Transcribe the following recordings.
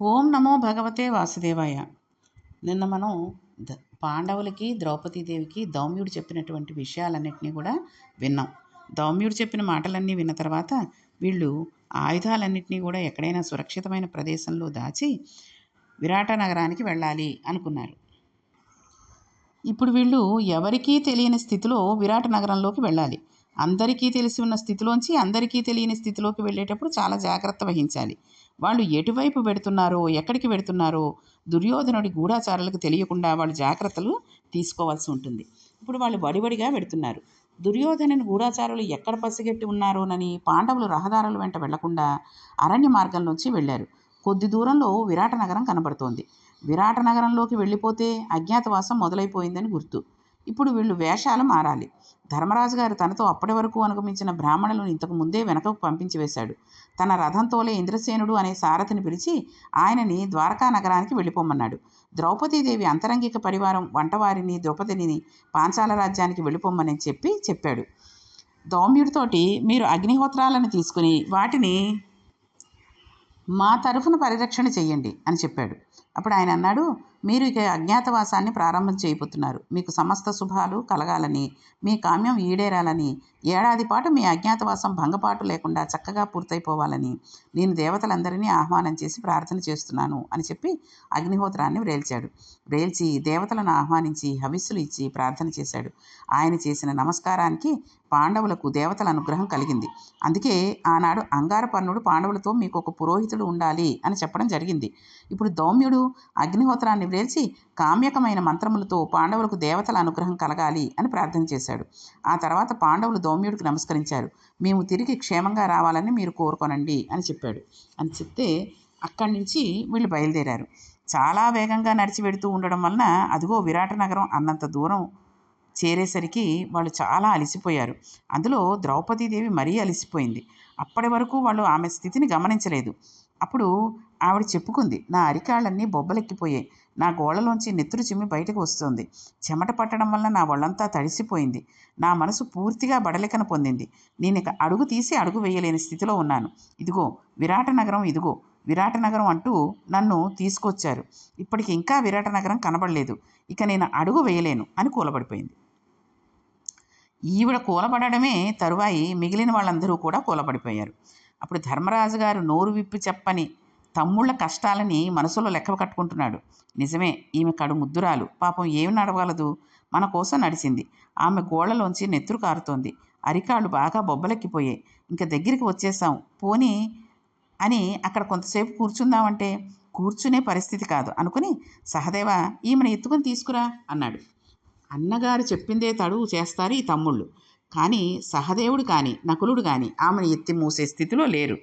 ఓం నమో భగవతే వాసుదేవాయ. నిన్న మనం ద పాండవులకి ద్రౌపదీదేవికి దౌమ్యుడు చెప్పినటువంటి విషయాలన్నింటినీ కూడా విన్నాం. దౌమ్యుడు చెప్పిన మాటలన్నీ విన్న తర్వాత వీళ్ళు ఆయుధాలన్నింటినీ కూడా ఎక్కడైనా సురక్షితమైన ప్రదేశంలో దాచి విరాట నగరానికి వెళ్ళాలి అనుకున్నారు. ఇప్పుడు వీళ్ళు ఎవరికీ తెలియని స్థితిలో విరాట నగరంలోకి వెళ్ళాలి. అందరికీ తెలిసి ఉన్న స్థితిలోంచి అందరికీ తెలియని స్థితిలోకి వెళ్ళేటప్పుడు చాలా జాగ్రత్త వహించాలి. వాళ్ళు ఎటువైపు పెడుతున్నారో ఎక్కడికి పెడుతున్నారో దుర్యోధనుడి గూఢాచారాలకు తెలియకుండా వాళ్ళు జాగ్రత్తలు తీసుకోవాల్సి ఉంటుంది. ఇప్పుడు వాళ్ళు వడివడిగా పెడుతున్నారు. దుర్యోధనుని గూఢాచారులు ఎక్కడ పసిగట్టి ఉన్నారోనని పాండవులు రహదారుల వెంట వెళ్ళకుండా అరణ్య మార్గంలోంచి వెళ్ళారు. కొద్ది దూరంలో విరాట నగరం కనబడుతోంది. విరాట నగరంలోకి వెళ్ళిపోతే అజ్ఞాతవాసం మొదలైపోయిందని గుర్తు. ఇప్పుడు వీళ్ళు వేషాలు మారాలి. ధర్మరాజు గారు తనతో అప్పటి వరకు అనుగమించిన బ్రాహ్మణులను ఇంతకు ముందే వెనకకు పంపించి వేశాడు. తన రథంతోలే ఇంద్రసేనుడు అనే సారథిని పిలిచి ఆయనని ద్వారకా నగరానికి వెళ్ళిపోమన్నాడు. ద్రౌపదీదేవి అంతరంగిక పరివారం వంటవారిని ద్రౌపదిని పాంచాల రాజ్యానికి వెళ్ళిపోమ్మని చెప్పి చెప్పాడు. దౌమ్యుడితోటి మీరు అగ్నిహోత్రాలను తీసుకుని వాటిని మా తరఫున పరిరక్షణ చెయ్యండి అని చెప్పాడు. అప్పుడు ఆయన అన్నాడు మీరు ఇక అజ్ఞాతవాసాన్ని ప్రారంభం చేయబోతున్నారు. మీకు సమస్త శుభాలు కలగాలని మీ కామ్యం ఈడేరాలని ఏడాది పాటు మీ అజ్ఞాతవాసం భంగపాటు లేకుండా చక్కగా పూర్తయిపోవాలని నేను దేవతలందరినీ ఆహ్వానం చేసి ప్రార్థన చేస్తున్నాను అని చెప్పి అగ్నిహోత్రాన్ని వ్రేల్చాడు. వ్రేల్చి దేవతలను ఆహ్వానించి హవిస్సులు ఇచ్చి ప్రార్థన చేశాడు. ఆయన చేసిన నమస్కారానికి పాండవులకు దేవతల అనుగ్రహం కలిగింది. అందుకే ఆనాడు అంగారపర్ణుడు పాండవులతో మీకు ఒక పురోహితుడు ఉండాలి అని చెప్పడం జరిగింది. ఇప్పుడు దౌమ్యుడు అగ్నిహోత్రాన్ని వేల్చి కామ్యకమైన మంత్రములతో పాండవులకు దేవతల అనుగ్రహం కలగాలి అని ప్రార్థన చేశాడు. ఆ తర్వాత పాండవులు దౌమ్యుడికి నమస్కరించారు. మేము తిరిగి క్షేమంగా రావాలని మీరు కోరుకోనండి అని చెప్పాడు. అని చెప్తే అక్కడి నుంచి వీళ్ళు బయలుదేరారు. చాలా వేగంగా నడిచి వెడుతూ ఉండడం వలన అదిగో విరాట నగరం అన్నంత దూరం చేరేసరికి వాళ్ళు చాలా అలసిపోయారు. అందులో ద్రౌపదీదేవి మరీ అలసిపోయింది. అప్పటి వరకు వాళ్ళు ఆమె స్థితిని గమనించలేదు. అప్పుడు ఆవిడ చెప్పుకుంది నా అరికాళ్ళన్నీ బొబ్బలెక్కిపోయాయి. నా గోళ్ళలోంచి నెత్తురు చిమ్మి బయటకు వస్తుంది. చెమట పట్టడం వల్ల నా ఒళ్ళంతా తడిసిపోయింది. నా మనసు పూర్తిగా బడలికన పొందింది. నేను ఇక అడుగు తీసి అడుగు వేయలేని స్థితిలో ఉన్నాను. ఇదిగో విరాట నగరం ఇదిగో విరాట నగరం అంటూ నన్ను తీసుకొచ్చారు. ఇప్పటికి ఇంకా విరాట నగరం కనబడలేదు. ఇక నేను అడుగు వేయలేను అని కూలబడిపోయింది. ఈవిడ కూలబడమే తరువాయి మిగిలిన వాళ్ళందరూ కూడా కూలబడిపోయారు. అప్పుడు ధర్మరాజు గారు నోరు విప్పి చెప్పని తమ్ముళ్ళ కష్టాలని మనసులో లెక్క కట్టుకుంటున్నాడు. నిజమే ఈమె కడు ముద్దురాలు. పాపం ఏమి నడవగలదు? మన కోసం నడిచింది. ఆమె గోళ్ళలోంచి నెత్తురు కారుతోంది. అరికాళ్ళు బాగా బొబ్బలెక్కిపోయాయి. ఇంకా దగ్గరికి వచ్చేసాం పోనీ అని అక్కడ కొంతసేపు కూర్చుందామంటే కూర్చునే పరిస్థితి కాదు. అనుకుని సహదేవ ఈమెను ఎత్తుకుని తీసుకురా అన్నాడు. అన్నగారు చెప్పిందే తడువు చేస్తారు ఈ తమ్ముళ్ళు. కానీ సహదేవుడు కానీ నకులుడు కానీ ఆమెను ఎత్తి మూసే స్థితిలో లేరు.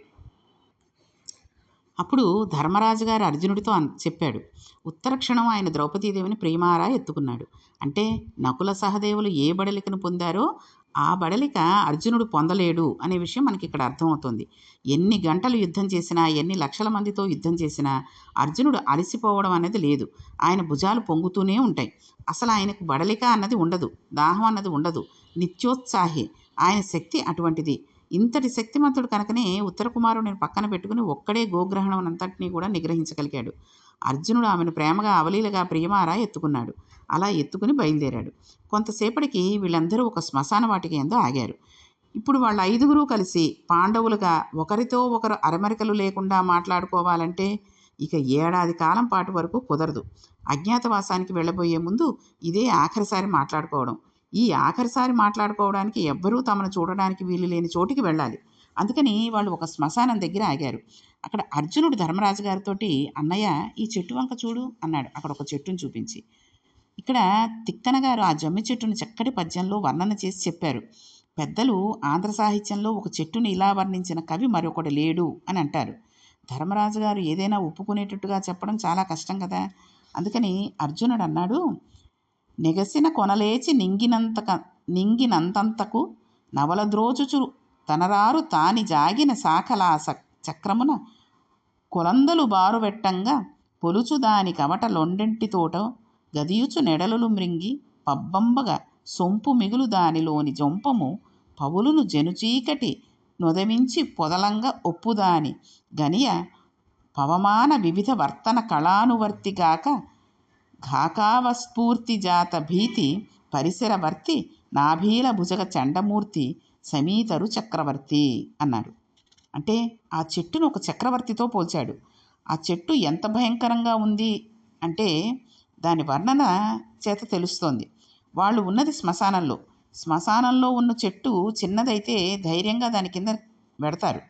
అప్పుడు ధర్మరాజు గారు అర్జునుడితో చెప్పాడు ఉత్తర క్షణం ఆయన ద్రౌపదీదేవిని ప్రేమారా ఎత్తుకున్నాడు. అంటే నకుల సహదేవులు ఏ బడలికను పొందారో ఆ బడలిక అర్జునుడు పొందలేడు అనే విషయం మనకి ఇక్కడ అర్థమవుతుంది. ఎన్ని గంటలు యుద్ధం చేసినా ఎన్ని లక్షల మందితో యుద్ధం చేసినా అర్జునుడు అలసిపోవడం అనేది లేదు. ఆయన భుజాలు పొంగుతూనే ఉంటాయి. అసలు ఆయనకు బడలిక అన్నది ఉండదు దాహం అన్నది ఉండదు. నిత్యోత్సాహి. ఆయన శక్తి అటువంటిది. ఇంతటి శక్తిమంతుడు కనుకనే ఉత్తర కుమారుడిని పక్కన పెట్టుకుని ఒక్కడే గోగ్రహణం అంతటినీ కూడా నిగ్రహించగలిగాడు. అర్జునుడు ఆమెను ప్రేమగా అవలీలగా ప్రియమారా ఎత్తుకున్నాడు. అలా ఎత్తుకుని బయలుదేరాడు. కొంతసేపటికి వీళ్ళందరూ ఒక శ్మశాన వాటికి ఎందో ఆగారు. ఇప్పుడు వాళ్ళ ఐదుగురు కలిసి పాండవులుగా ఒకరితో ఒకరు అరమరికలు లేకుండా మాట్లాడుకోవాలంటే ఇక ఏడాది కాలం పాటు వరకు కుదరదు. అజ్ఞాతవాసానికి వెళ్ళబోయే ముందు ఇదే ఆఖరిసారి మాట్లాడుకోవడం. ఈ ఆఖరిసారి మాట్లాడుకోవడానికి ఎవ్వరూ తమను చూడడానికి వీలు లేని చోటికి వెళ్ళాలి. అందుకని వాళ్ళు ఒక శ్మశానం దగ్గర ఆగారు. అక్కడ అర్జునుడు ధర్మరాజు గారితోటి అన్నయ్య ఈ చెట్టు వంక చూడు అన్నాడు. అక్కడ ఒక చెట్టును చూపించి. ఇక్కడ తిక్కన గారు ఆ జమ్మి చెట్టును చక్కటి పద్యంలో వర్ణన చేసి చెప్పారు. పెద్దలు ఆంధ్ర సాహిత్యంలో ఒక చెట్టుని ఇలా వర్ణించిన కవి మరొకటి లేడు అని అంటారు. ధర్మరాజు గారు ఏదైనా ఒప్పుకునేటట్టుగా చెప్పడం చాలా కష్టం కదా. అందుకని అర్జునుడు అన్నాడు నెగసిన కొనలేచి నింగినంతక నింగినంతంతకు నవలద్రోచుచు తనరారు తాని జాగిన శాఖలా చక్రమున కొలందలు బారువెట్టంగా పొలుచు దాని కవట లొండెంటితోట గదియుచు నెడలులు మృంగి పబ్బంబగా సొంపు మిగులు దానిలోని జొంపము పవులును జనుచీకటి నొదమించి పొదలంగా ఒప్పుదాని గనియ పవమాన వివిధ వర్తన కళానువర్తిగాక ఘాకావస్ఫూర్తి జాత భీతి పరిసరవర్తి నాభీల భుజగ చండమూర్తి సమీతరు చక్రవర్తి అన్నాడు. అంటే ఆ చెట్టును ఒక చక్రవర్తితో పోల్చాడు. ఆ చెట్టు ఎంత భయంకరంగా ఉంది అంటే దాని వర్ణన చేత తెలుస్తోంది. వాళ్ళు ఉన్నది శ్మశానంలో. శ్మశానంలో ఉన్న చెట్టు చిన్నదైతే ధైర్యంగా దాని కింద పెడతారు.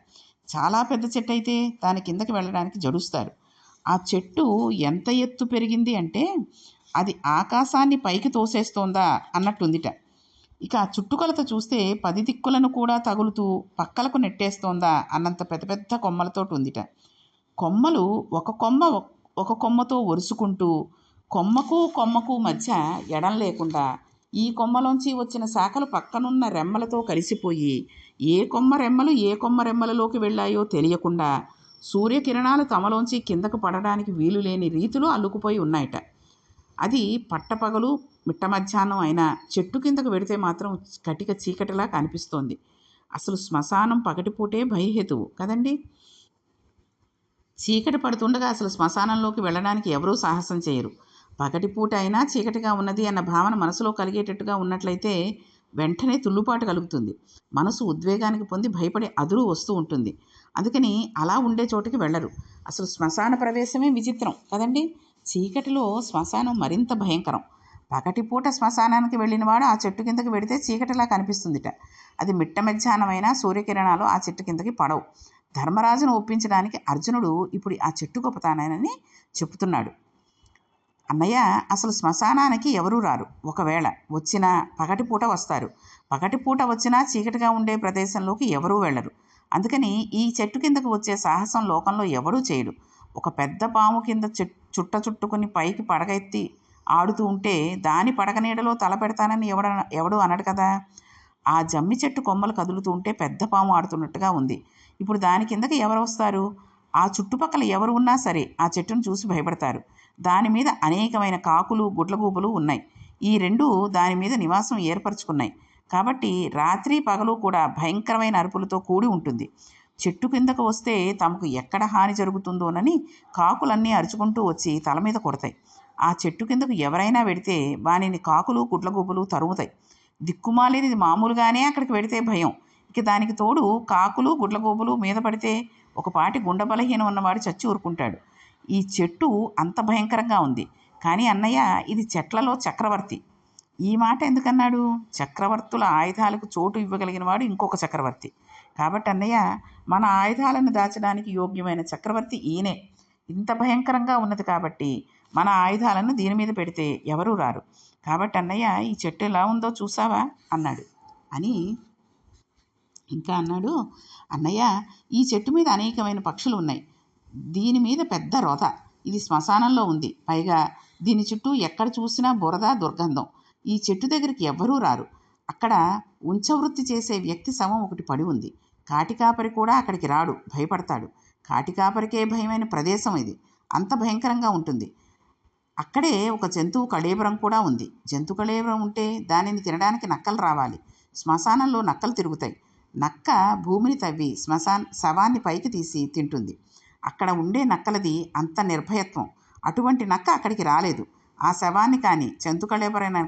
చాలా పెద్ద చెట్టు అయితే దాని కిందకి వెళ్ళడానికి జడుస్తారు. ఆ చెట్టు ఎంత ఎత్తు పెరిగింది అంటే అది ఆకాశాన్ని పైకి తోసేస్తోందా అన్నట్టుందిట. ఇక ఆ చుట్టుకొలత చూస్తే పది దిక్కులను కూడా తగులుతూ పక్కలకు నెట్టేస్తోందా అన్నంత పెద్ద పెద్ద కొమ్మలతోటి ఉందిట కొమ్మలు ఒక కొమ్మ ఒక కొమ్మతో ఒరుసుకుంటూ కొమ్మకు కొమ్మకు మధ్య ఎడం లేకుండా ఈ కొమ్మలోంచి వచ్చిన శాఖలు పక్కనున్న రెమ్మలతో కలిసిపోయి ఏ కొమ్మ రెమ్మలు ఏ కొమ్మ రెమ్మలలోకి వెళ్ళాయో తెలియకుండా సూర్యకిరణాలు తమలోంచి కిందకు పడడానికి వీలు లేని రీతిలో అల్లుకుపోయి ఉన్నాయట. అది పట్టపగలు మిట్ట మధ్యాహ్నం అయినా చెట్టు కిందకు వెడితే మాత్రం కటిక చీకటిలా కనిపిస్తోంది. అసలు శ్మశానం పగటిపూటే భయహేతువు కదండి? చీకటి పడుతుండగా అసలు శ్మశానంలోకి వెళ్ళడానికి ఎవరూ సాహసం చేయరు. పగటిపూట అయినా చీకటిగా ఉన్నది అన్న భావన మనసులో కలిగేటట్టుగా ఉన్నట్లయితే వెంటనే తుల్లుపాటు కలుగుతుంది. మనసు ఉద్వేగానికి పొంది భయపడి అదురు వస్తూ ఉంటుంది. అందుకని అలా ఉండే చోటికి వెళ్ళరు. అసలు శ్మశాన ప్రవేశమే విచిత్రం కదండి? చీకటిలో శ్మశానం మరింత భయంకరం. పగటిపూట శ్మశానానికి వెళ్ళినవాడు ఆ చెట్టు కిందకి వెడితే చీకటిలా కనిపిస్తుందిట. అది మిట్ట మధ్యాహ్నమైన సూర్యకిరణాలు ఆ చెట్టు కిందకి పడవు. ధర్మరాజును ఒప్పించడానికి అర్జునుడు ఇప్పుడు ఆ చెట్టు గొప్పతానని చెబుతున్నాడు. అన్నయ్య అసలు శ్మశానానికి ఎవరూ రారు. ఒకవేళ వచ్చినా పగటిపూట వస్తారు. పగటిపూట వచ్చినా చీకటిగా ఉండే ప్రదేశంలోకి ఎవరూ వెళ్ళరు. అందుకని ఈ చెట్టు కిందకు వచ్చే సాహసం లోకంలో ఎవడూ చేయడు. ఒక పెద్ద పాము కింద చుట్ట చుట్టుకుని పైకి పడగెత్తి ఆడుతూ ఉంటే దాని పడక నీడలో తల పెడతానని ఎవడ ఎవడు అనడు కదా? ఆ జమ్మి చెట్టు కొమ్మలు కదులుతూ ఉంటే పెద్ద పాము ఆడుతున్నట్టుగా ఉంది. ఇప్పుడు దాని కిందకి ఎవరు వస్తారు? ఆ చుట్టుపక్కల ఎవరు ఉన్నా సరే ఆ చెట్టును చూసి భయపడతారు. దాని మీద అనేకమైన కాకులు గుడ్లగూబలు ఉన్నాయి. ఈ రెండు దాని మీద నివాసం ఏర్పరచుకున్నాయి. కాబట్టి రాత్రి పగలు కూడా భయంకరమైన అరుపులతో కూడి ఉంటుంది. చెట్టు కిందకు వస్తే తమకు ఎక్కడ హాని జరుగుతుందోనని కాకులన్నీ అరుచుకుంటూ వచ్చి తల మీద కొడతాయి. ఆ చెట్టు కిందకు ఎవరైనా వెడితే వానిని కాకులు గుడ్లగూబలు తరుముతాయి. దిక్కుమాలేది మామూలుగానే అక్కడికి వెడితే భయం. ఇక దానికి తోడు కాకులు గుడ్లగూబలు మీద పడితే ఒకపాటి గుండె బలహీనం ఉన్నవాడు చచ్చి ఊరుకుంటాడు. ఈ చెట్టు అంత భయంకరంగా ఉంది. కానీ అన్నయ్య ఇది చెట్లలో చక్రవర్తి. ఈ మాట ఎందుకన్నాడు? చక్రవర్తుల ఆయుధాలకు చోటు ఇవ్వగలిగిన వాడు ఇంకొక చక్రవర్తి. కాబట్టి అన్నయ్య మన ఆయుధాలను దాచడానికి యోగ్యమైన చక్రవర్తి ఈయనే. ఇంత భయంకరంగా ఉన్నది కాబట్టి మన ఆయుధాలను దీని మీద పెడితే ఎవరూ రారు. కాబట్టి అన్నయ్య ఈ చెట్టు ఎలా ఉందో చూసావా? అన్నాడు. అని ఇంకా అన్నాడు అన్నయ్య ఈ చెట్టు మీద అనేకమైన పక్షులు ఉన్నాయి. దీని మీద పెద్ద రొద. ఇది శ్మశానంలో ఉంది. పైగా దీని చుట్టూ ఎక్కడ చూసినా బురద దుర్గంధం. ఈ చెట్టు దగ్గరికి ఎవ్వరూ రారు. అక్కడ ఉంచవృత్తి చేసే వ్యక్తి శవం ఒకటి పడి ఉంది. కాటికాపరి కూడా అక్కడికి రాడు భయపడతాడు. కాటికాపరికే భయమైన ప్రదేశం ఇది. అంత భయంకరంగా ఉంటుంది. అక్కడే ఒక జంతువు కళేబరం కూడా ఉంది. జంతు కళేబరం ఉంటే దానిని తినడానికి నక్కలు రావాలి. శ్మశానంలో నక్కలు తిరుగుతాయి. నక్క భూమిని తవ్వి శ్మశాన్ శవాన్ని పైకి తీసి తింటుంది. అక్కడ ఉండే నక్కలది అంత నిర్భయత్వం. అటువంటి నక్క అక్కడికి రాలేదు. ఆ శవాన్ని కానీ జంతు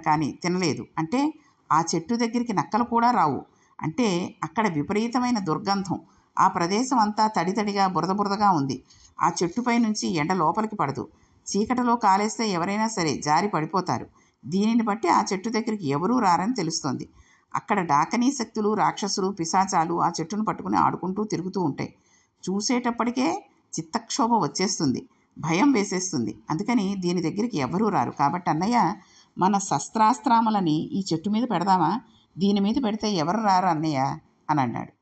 కానీ తినలేదు. అంటే ఆ చెట్టు దగ్గరికి నక్కలు కూడా రావు. అంటే అక్కడ విపరీతమైన దుర్గంధం. ఆ ప్రదేశం అంతా తడి తడిగా బురద బురదగా ఉంది. ఆ చెట్టుపై నుంచి ఎండ లోపలికి పడదు. చీకటిలో కాలేస్తే ఎవరైనా సరే జారి పడిపోతారు. దీనిని బట్టి ఆ చెట్టు దగ్గరికి ఎవరూ రారని తెలుస్తోంది. అక్కడ డాకనీ శక్తులు రాక్షసులు పిశాచాలు ఆ చెట్టును పట్టుకుని ఆడుకుంటూ తిరుగుతూ ఉంటాయి. చూసేటప్పటికే చిత్తక్షోభ వచ్చేస్తుంది. భయం వేసేస్తుంది. అందుకని దీని దగ్గరికి ఎవరూ రారు. కాబట్టి అన్నయ్య మన శస్త్రాస్త్రాములని ఈ చెట్టు మీద పెడదామా? దీని మీద పెడితే ఎవరు రారు అన్నయ్య? అని అన్నాడు.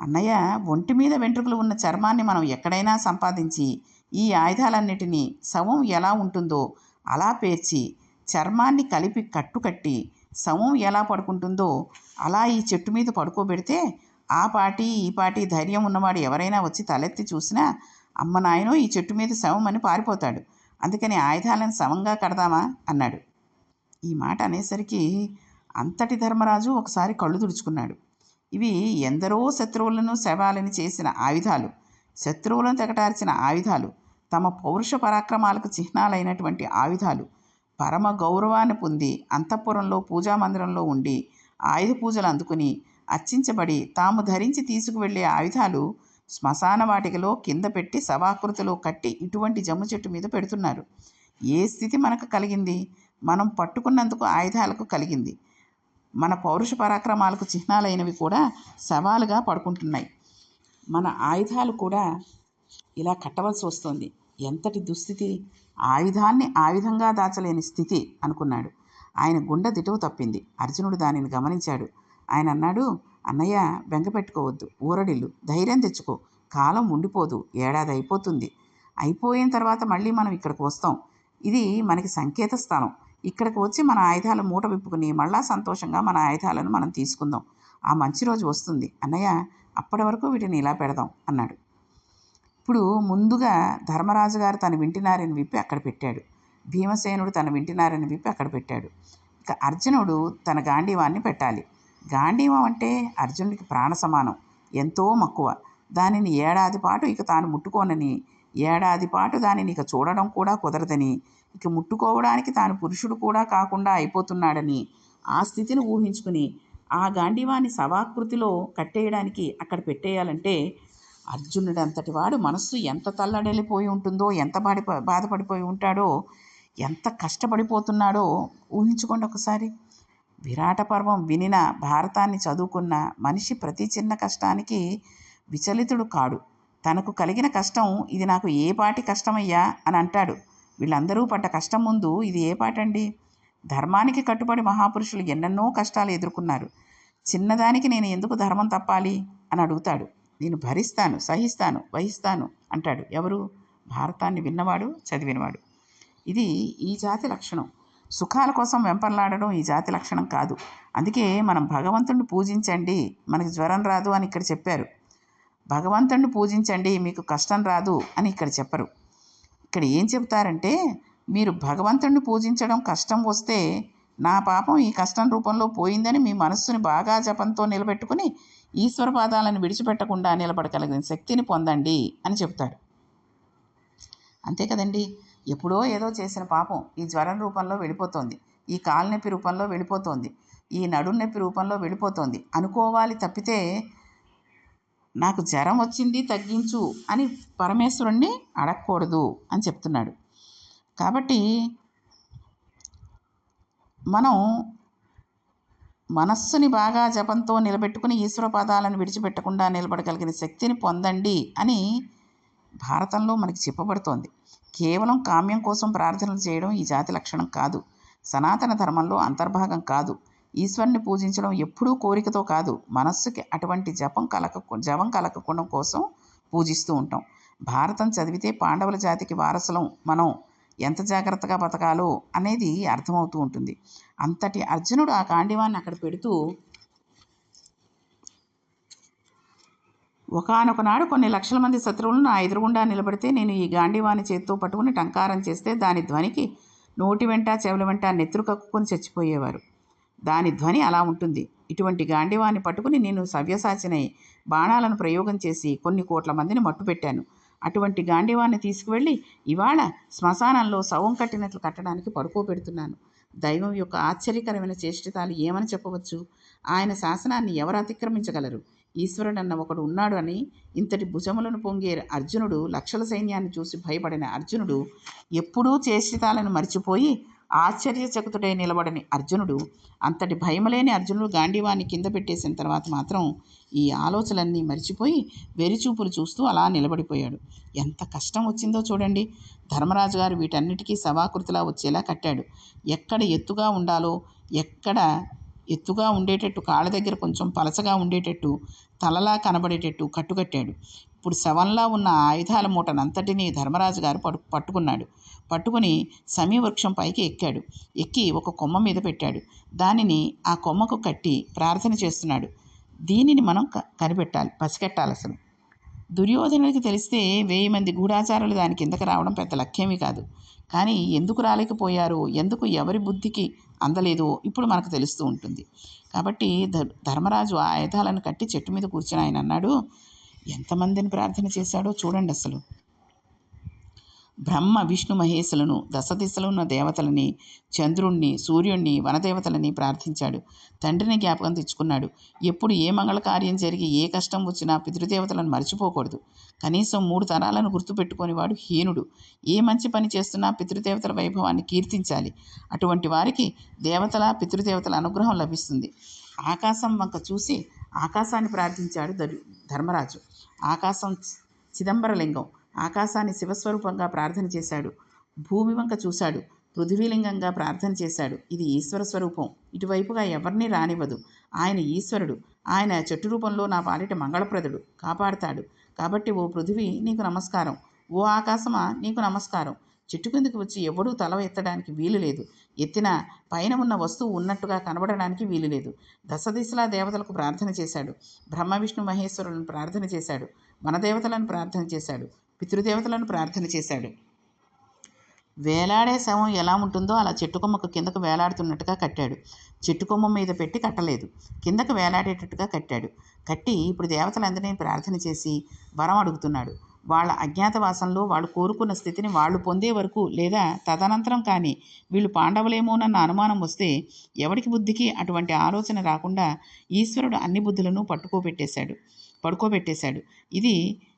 అన్నయ్య ఒంటి మీద వెంట్రుకలు ఉన్న చర్మాన్ని మనం ఎక్కడైనా సంపాదించి ఈ ఆయుధాలన్నిటినీ శవం ఎలా ఉంటుందో అలా పేర్చి చర్మాన్ని కలిపి కట్టుకట్టి శవం ఎలా పడుకుంటుందో అలా ఈ చెట్టు మీద పడుకోబెడితే ఆ పాటి ఈ పాటి ధైర్యం ఉన్నవాడు ఎవరైనా వచ్చి తలెత్తి చూసినా అమ్మ నాయనో ఈ చెట్టు మీద శవం అని పారిపోతాడు. అందుకని ఆయుధాలను శవంగా కడదామా? అన్నాడు. ఈ మాట అనేసరికి అంతటి ధర్మరాజు ఒకసారి కళ్ళు తుడుచుకున్నాడు. ఇవి ఎందరో శత్రువులను శవాలని చేసిన ఆయుధాలు. శత్రువులను తెగటార్చిన ఆయుధాలు. తమ పౌరుష పరాక్రమాలకు చిహ్నాలైనటువంటి ఆయుధాలు. పరమ గౌరవాన్ని పొంది అంతఃపురంలో పూజా మందిరంలో ఉండి ఆయుధ పూజలు అందుకుని అర్చించబడి తాము ధరించి తీసుకువెళ్ళే ఆయుధాలు శ్మశాన వాటికలో కింద పెట్టి సభాకృతిలో కట్టి ఇటువంటి జమ్ము చెట్టు మీద పెడుతున్నారు. ఏ స్థితి మనకు కలిగింది? మనం పట్టుకున్నందుకు ఆయుధాలకు కలిగింది. మన పౌరుష పరాక్రమాలకు చిహ్నాలైనవి కూడా సవాలుగా పడుకుంటున్నాయి. మన ఆయుధాలు కూడా ఇలా కట్టవలసి వస్తుంది. ఎంతటి దుస్థితి? ఆయుధాన్ని ఆయుధంగా దాచలేని స్థితి అనుకున్నాడు. ఆయన గుండె దిటువు తప్పింది. అర్జునుడు దానిని గమనించాడు. ఆయన అన్నాడు అన్నయ్య బెంగ పెట్టుకోవద్దు ఊరడిల్లు. ధైర్యం తెచ్చుకో. కాలం ఉండిపోదు. ఏడాది అయిపోతుంది. అయిపోయిన తర్వాత మళ్ళీ మనం ఇక్కడికి వస్తాం. ఇది మనకి సంకేత స్థలం ఇక్కడికి వచ్చి మన ఆయుధాలు మూట విప్పుకుని మళ్ళా సంతోషంగా మన ఆయుధాలను మనం తీసుకుందాం. ఆ మంచి రోజు వస్తుంది. అన్నయ్య అప్పటి వరకు వీటిని ఇలా పెడదాం అన్నాడు. ఇప్పుడు ముందుగా ధర్మరాజు గారు తన వింటినారని విప్పి అక్కడ పెట్టాడు. భీమసేనుడు తన వింటినారని విప్పి అక్కడ పెట్టాడు. ఇక అర్జునుడు తన గాంధీవాన్ని పెట్టాలి. గాంధీవం అంటే అర్జునుడికి ప్రాణ సమానం ఎంతో మక్కువ. దానిని ఏడాది పాటు ఇక తాను ముట్టుకోనని ఏడాది పాటు దానిని ఇక చూడడం కూడా కుదరదని ఇక ముట్టుకోవడానికి తాను పురుషుడు కూడా కాకుండా అయిపోతున్నాడని ఆ స్థితిని ఊహించుకుని ఆ గాంధీవాన్ని సవాకృతిలో కట్టేయడానికి అక్కడ పెట్టేయాలంటే అర్జునుడు అంతటి వాడు మనస్సు ఎంత తల్లడెళ్ళిపోయి ఉంటుందో ఎంత బాడి బాధపడిపోయి ఉంటాడో ఎంత కష్టపడిపోతున్నాడో ఊహించుకోండి ఒకసారి. విరాట పర్వం వినిన భారతాన్ని చదువుకున్న మనిషి ప్రతి చిన్న కష్టానికి విచలితుడు కాడు. తనకు కలిగిన కష్టం ఇది నాకు ఏ పాటి కష్టమయ్యా? అని అంటాడు. వీళ్ళందరూ పడ్డ కష్టం ముందు ఇది ఏ పాటండి? ధర్మానికి కట్టుబడి మహాపురుషులు ఎన్నెన్నో కష్టాలు ఎదుర్కొన్నారు. చిన్నదానికి నేను ఎందుకు ధర్మం తప్పాలి? అని అడుగుతాడు. నేను భరిస్తాను సహిస్తాను వహిస్తాను అంటాడు. ఎవరు? భారతాన్ని విన్నవాడు చదివినవాడు. ఇది ఈ జాతి లక్షణం. సుఖాల కోసం వెంపర్లాడడం ఈ జాతి లక్షణం కాదు. అందుకే మనం భగవంతుడిని పూజించండి. మనకి జ్వరం రాదు అని ఇక్కడ చెప్పారు. భగవంతుడిని పూజించండి మీకు కష్టం రాదు అని ఇక్కడ చెప్పరు. ఇక్కడ ఏం చెప్తారంటే మీరు భగవంతుడిని పూజించడం కష్టం వస్తే నా పాపం ఈ కష్టం రూపంలో పోయిందని మీ మనస్సుని బాగా జపంతో నిలబెట్టుకుని ఈశ్వర పాదాలను విడిచిపెట్టకుండా నిలబడగలిగిన శక్తిని పొందండి అని చెప్తారు అంతే కదండి? ఎప్పుడో ఏదో చేసిన పాపం ఈ జ్వరం రూపంలో వెళ్ళిపోతోంది. ఈ కాలు నొప్పి రూపంలో వెళ్ళిపోతోంది. ఈ నడుం నొప్పి రూపంలో వెళ్ళిపోతోంది. అనుకోవాలి తప్పితే నాకు జ్వరం వచ్చింది తగ్గించు అని పరమేశ్వరుణ్ణి అడగకూడదు అని చెప్తున్నాడు. కాబట్టి మనం మనస్సుని బాగా జపంతో నిలబెట్టుకుని ఈశ్వర పాదాలను విడిచిపెట్టకుండా నిలబడగలిగిన శక్తిని పొందండి అని భారతంలో మనకి చెప్పబడుతోంది. కేవలం కామ్యం కోసం ప్రార్థనలు చేయడం ఈ జాతి లక్షణం కాదు. సనాతన ధర్మంలో అంతర్భాగం కాదు. ఈశ్వరుని పూజించడం ఎప్పుడూ కోరికతో కాదు. మనస్సుకి అటువంటి జపం కలక జపం కలకకుండా కోసం పూజిస్తూ ఉంటాం. భారతం చదివితే పాండవుల జాతికి వారసులం మనం ఎంత జాగ్రత్తగా బతకాలో అనేది అర్థమవుతూ ఉంటుంది. అంతటి అర్జునుడు ఆ కాండివాన్ని అక్కడ పెడుతూ ఒకనొకనాడు కొన్ని లక్షల మంది శత్రువులు నా ఎదురుగుండా నిలబడితే నేను ఈ గాంధీవాని చేత్తో పట్టుకుని టంకారం చేస్తే దాని ధ్వనికి నోటి వెంట చెవుల వెంట నెత్తురు కక్కుకొని చచ్చిపోయేవారు. దాని ధ్వని అలా ఉంటుంది. ఇటువంటి గాంధీవాన్ని పట్టుకుని నేను సవ్యసాచినై బాణాలను ప్రయోగం చేసి కొన్ని కోట్ల మందిని మట్టుపెట్టాను. అటువంటి గాంధీవాన్ని తీసుకువెళ్ళి ఇవాళ శ్మశానంలో శవం కట్టినట్లు కట్టడానికి పడుకోబెడుతున్నాను దైవం యొక్క ఆశ్చర్యకరమైన చేష్టితాలు ఏమని చెప్పవచ్చు? ఆయన శాసనాన్ని ఎవరు అతిక్రమించగలరు? ఈశ్వరుడన్న ఒకడు ఉన్నాడు అని ఇంతటి భుజములను పొంగే అర్జునుడు లక్షల సైన్యాన్ని చూసి భయపడిన అర్జునుడు ఎప్పుడూ చేష్టితాలను మరిచిపోయి ఆశ్చర్యచకుతుడై నిలబడని అర్జునుడు అంతటి భయమలేని అర్జునుడు గాంధీవాన్ని కింద పెట్టేసిన తర్వాత మాత్రం ఈ ఆలోచనలన్నీ మరిచిపోయి వెరిచూపులు చూస్తూ అలా నిలబడిపోయాడు. ఎంత కష్టం వచ్చిందో చూడండి. ధర్మరాజు గారు వీటన్నిటికీ సభాకృతిలా వచ్చేలా కట్టాడు. ఎక్కడ ఎత్తుగా ఉండాలో ఎక్కడ ఎత్తుగా ఉండేటట్టు కాళ్ళ దగ్గర కొంచెం పలచగా ఉండేటట్టు తలలా కనబడేటట్టు కట్టుకట్టాడు. ఇప్పుడు శవంలా ఉన్న ఆయుధాల మూటనంతటినీ ధర్మరాజు గారు పట్టు పట్టుకున్నాడు. పట్టుకుని సమీవృక్షం పైకి ఎక్కాడు. ఎక్కి ఒక కొమ్మ మీద పెట్టాడు. దానిని ఆ కొమ్మకు కట్టి ప్రార్థన చేస్తున్నాడు. దీనిని మనం క కనిపెట్టాలి పసిగట్టాలి అసలు దుర్యోధనుడికి తెలిస్తే వెయ్యి మంది గూఢాచారులు దాని కిందకి రావడం పెద్ద లక్ష్యమే కాదు. కానీ ఎందుకు రాలేకపోయారో? ఎందుకు ఎవరి బుద్ధికి అందలేదో? ఇప్పుడు మనకు తెలుస్తూ ఉంటుంది. కాబట్టి ధర్మరాజు ఆ ఆయుధాలను కట్టి చెట్టు మీద కూర్చుని ఆయన అన్నాడు ఎంతమందిని ప్రార్థన చేశాడో చూడండి అసలు. బ్రహ్మ విష్ణు మహేశులను దశ దిశలో ఉన్న దేవతలని చంద్రుణ్ణి సూర్యుణ్ణి వనదేవతలని ప్రార్థించాడు. తండ్రిని జ్ఞాపకం తెచ్చుకున్నాడు. ఎప్పుడు ఏ మంగళ కార్యం జరిగి ఏ కష్టం వచ్చినా పితృదేవతలను మర్చిపోకూడదు. కనీసం మూడు తరాలను గుర్తుపెట్టుకొని వాడు హీనుడు. ఏ మంచి పని చేస్తున్నా పితృదేవతల వైభవాన్ని కీర్తించాలి. అటువంటి వారికి దేవతల పితృదేవతల అనుగ్రహం లభిస్తుంది. ఆకాశం వంక చూసి ఆకాశాన్ని ప్రార్థించాడు ధర్మరాజు. ఆకాశం చిదంబరలింగం. ఆకాశాన్ని శివస్వరూపంగా ప్రార్థన చేశాడు. భూమి వంక చూశాడు. పృథ్వీలింగంగా ప్రార్థన చేశాడు. ఇది ఈశ్వర స్వరూపం. ఇటువైపుగా ఎవరిని రానివ్వదు. ఆయన ఈశ్వరుడు. ఆయన చెట్టు రూపంలో నా పాలిట మంగళప్రదుడు. కాపాడుతాడు. కాబట్టి ఓ పృథివీ నీకు నమస్కారం. ఓ ఆకాశమా నీకు నమస్కారం. చెట్టు కిందకి వచ్చి ఎవడూ తల ఎత్తడానికి వీలు లేదు. ఎత్తిన పైన ఉన్న వస్తువు ఉన్నట్టుగా కనబడడానికి వీలు లేదు. దశ దిశలా దేవతలకు ప్రార్థన చేశాడు. బ్రహ్మ విష్ణు మహేశ్వరులను ప్రార్థన చేశాడు. మన దేవతలను ప్రార్థన చేశాడు. పితృదేవతలను ప్రార్థన చేశాడు. వేలాడే శవం ఎలా ఉంటుందో అలా చెట్టు కొమ్మకు కిందకు వేలాడుతున్నట్టుగా కట్టాడు. చెట్టు కొమ్మ మీద పెట్టి కట్టలేదు. కిందకు వేలాడేటట్టుగా కట్టాడు. కట్టి ఇప్పుడు దేవతలందరినీ ప్రార్థన చేసి వరం అడుగుతున్నాడు. వాళ్ళ అజ్ఞాతవాసంలో వాళ్ళు కోరుకున్న స్థితిని వాళ్ళు పొందే వరకు లేదా తదనంతరం కానీ వీళ్ళు పాండవులేమోనన్న అనుమానం వస్తే ఎవడికి బుద్ధికి అటువంటి ఆలోచన రాకుండా ఈశ్వరుడు అన్ని బుద్ధులను పట్టుకోబెట్టేశాడు. పడుకోబెట్టేశాడు. ఇది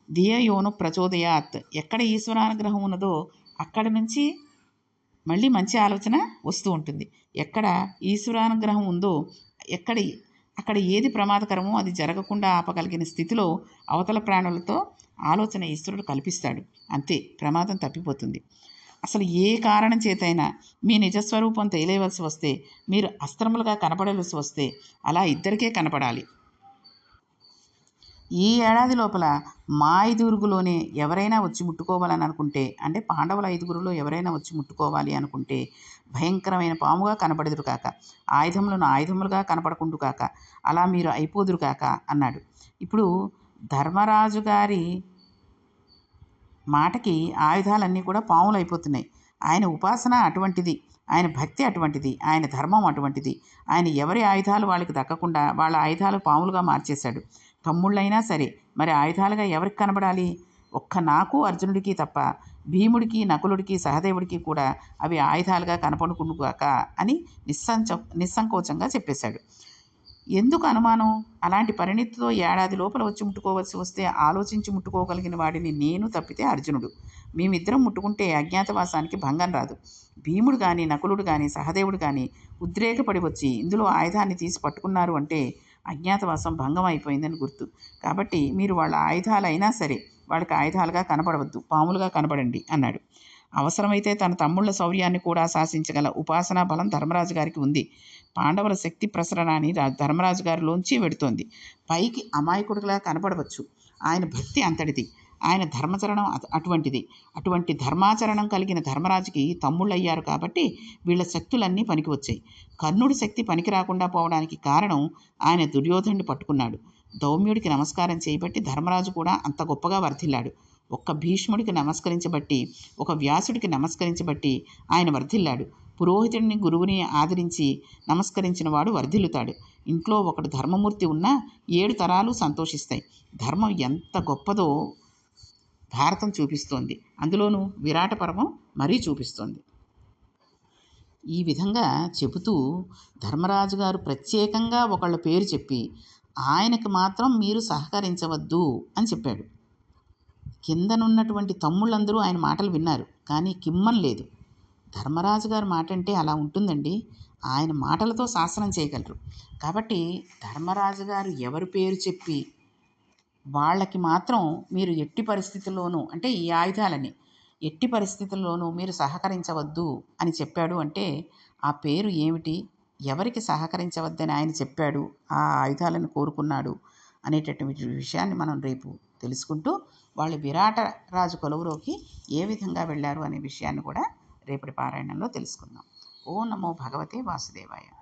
ధియయోను ప్రచోదయాత్. ఎక్కడ ఈశ్వరానుగ్రహం ఉన్నదో అక్కడ నుంచి మళ్ళీ మంచి ఆలోచన వస్తూ ఉంటుంది. ఎక్కడ ఈశ్వరానుగ్రహం ఉందో ఎక్కడ అక్కడ ఏది ప్రమాదకరమో అది జరగకుండా ఆపగలిగిన స్థితిలో అవతల ప్రాణులతో ఆలోచన ఈశ్వరుడు కల్పిస్తాడు. అంతే ప్రమాదం తప్పిపోతుంది. అసలు ఏ కారణం చేతైనా మీ నిజస్వరూపం తేలేవలసి వస్తే మీరు అస్త్రములుగా కనపడవలసి వస్తే అలా ఇద్దరికే కనపడాలి. ఈ ఏడాది లోపల మా ఐదుగురులోనే ఎవరైనా వచ్చి ముట్టుకోవాలని అనుకుంటే అంటే పాండవుల ఐదుగురులో ఎవరైనా వచ్చి ముట్టుకోవాలి అనుకుంటే భయంకరమైన పాముగా కనపడదురు కాక. ఆయుధములను ఆయుధములుగా కనపడకుండు కాక. అలా మీరు అయిపోదురు కాక అన్నాడు. ఇప్పుడు ధర్మరాజు గారి మాటకి ఆయుధాలన్నీ కూడా పాములు అయిపోతున్నాయి. ఆయన ఉపాసన అటువంటిది ఆయన భక్తి అటువంటిది ఆయన ధర్మం అటువంటిది. ఆయన ఎవరి ఆయుధాలు వాళ్ళకి దక్కకుండా వాళ్ళ ఆయుధాలు పాములుగా మార్చేశాడు. తమ్ముళ్ళైనా సరే మరి ఆయుధాలుగా ఎవరికి కనబడాలి? ఒక్క నాకు అర్జునుడికి తప్ప భీముడికి నకులుడికి సహదేవుడికి కూడా అవి ఆయుధాలుగా కనపడుకుండుగాక అని నిస్సంచ నిస్సంకోచంగా చెప్పేశాడు. ఎందుకు అనుమానం? అలాంటి పరిణితితో ఏడాది లోపల వచ్చి ముట్టుకోవలసి వస్తే ఆలోచించి ముట్టుకోగలిగిన వాడిని నేను తప్పితే అర్జునుడు. మేమిద్దరం ముట్టుకుంటే అజ్ఞాతవాసానికి భంగం రాదు. భీముడు కానీ నకులుడు కానీ సహదేవుడు కానీ ఉద్రేకపడి వచ్చి ఇందులో ఆయుధాన్ని తీసి పట్టుకున్నారు అంటే అజ్ఞాతవాసం భంగం అయిపోయిందని గుర్తు. కాబట్టి మీరు వాళ్ళ ఆయుధాలైనా సరే వాళ్ళకి ఆయుధాలుగా కనపడవద్దు పాములుగా కనపడండి అన్నాడు. అవసరమైతే తన తమ్ముళ్ళ శౌర్యాన్ని కూడా శాసించగల ఉపాసనా బలం ధర్మరాజు గారికి ఉంది. పాండవుల శక్తి ప్రసరణ అని ధర్మరాజు గారిలోంచి వెడుతోంది. పైకి అమాయకుడిలా కనపడవచ్చు ఆయన భక్తి అంతటిది. ఆయన ధర్మచరణం అటువంటిది. అటువంటి ధర్మాచరణం కలిగిన ధర్మరాజుకి తమ్ముళ్ళయ్యారు కాబట్టి వీళ్ళ శక్తులన్నీ పనికి వచ్చాయి కర్ణుడి శక్తి పనికి రాకుండా పోవడానికి కారణం ఆయన దుర్యోధనుడిని పట్టుకున్నాడు. దౌమ్యుడికి నమస్కారం చేయబట్టి ధర్మరాజు కూడా అంత గొప్పగా వర్ధిల్లాడు. ఒక్క భీష్ముడికి నమస్కరించబట్టి ఒక వ్యాసుడికి నమస్కరించబట్టి ఆయన వర్ధిల్లాడు. పురోహితుడిని గురువుని ఆదరించి నమస్కరించిన వాడు వర్ధిల్లుతాడు. ఇంట్లో ఒకడు ధర్మమూర్తి ఉన్నా ఏడు తరాలు సంతోషిస్తాయి. ధర్మం ఎంత గొప్పదో భారతం చూపిస్తోంది. అందులోనూ విరాట పర్వం మరీ చూపిస్తోంది. ఈ విధంగా చెబుతూ ధర్మరాజు గారు ప్రత్యేకంగా ఒకళ్ళ పేరు చెప్పి ఆయనకు మాత్రం మీరు సహకరించవద్దు అని చెప్పాడు. కిందనున్నటువంటి తమ్ముళ్ళందరూ ఆయన మాటలు విన్నారు కానీ కిమ్మం లేదు. ధర్మరాజు గారి మాట అంటే అలా ఉంటుందండి. ఆయన మాటలతో శాసనం చేయగలరు. కాబట్టి ధర్మరాజు గారు ఎవరి పేరు చెప్పి వాళ్ళకి మాత్రం మీరు ఎట్టి పరిస్థితుల్లోనూ అంటే ఈ ఆయుధాలని ఎట్టి పరిస్థితుల్లోనూ మీరు సహకరించవద్దు అని చెప్పాడు అంటే ఆ పేరు ఏమిటి? ఎవరికి సహకరించవద్దని ఆయన చెప్పాడు ఆ ఆయుధాలను కోరుకున్నాడు అనేటటువంటి విషయాన్ని మనం రేపు తెలుసుకుంటూ వాళ్ళు విరాట రాజు కొలువులోకి ఏ విధంగా వెళ్ళారు అనే విషయాన్ని కూడా రేపటి పారాయణంలో తెలుసుకుందాం. ఓ నమో భగవతే వాసుదేవాయ.